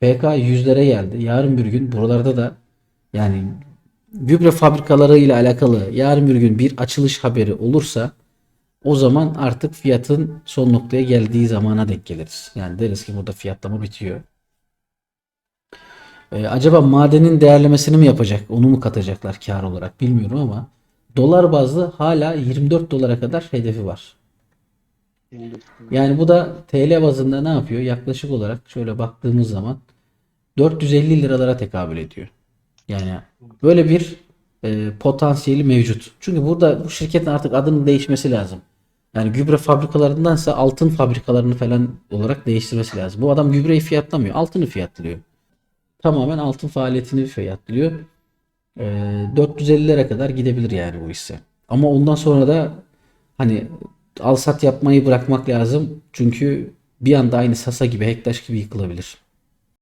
FK yüzlere geldi. Yarın bir gün buralarda da yani gübre fabrikaları ile alakalı yarın bir gün bir açılış haberi olursa o zaman artık fiyatın son noktaya geldiği zamana denk geliriz. Yani deriz ki burada fiyatlama bitiyor. Ee, acaba madenin değerlemesini mi yapacak? Onu mu katacaklar kar olarak bilmiyorum ama dolar bazlı hala 24 dolara kadar hedefi var. Yani bu da TL bazında ne yapıyor? Yaklaşık olarak şöyle baktığımız zaman 450 liralara tekabül ediyor. Yani böyle bir e, potansiyeli mevcut. Çünkü burada bu şirketin artık adının değişmesi lazım. Yani gübre fabrikalarındansa altın fabrikalarını falan olarak değiştirmesi lazım. Bu adam gübreyi fiyatlamıyor. Altını fiyatlıyor. Tamamen altın faaliyetini fiyatlıyor. E, 450'lere kadar gidebilir yani bu hisse. Ama ondan sonra da hani al sat yapmayı bırakmak lazım. Çünkü bir anda aynı Sasa gibi Hektaş gibi yıkılabilir.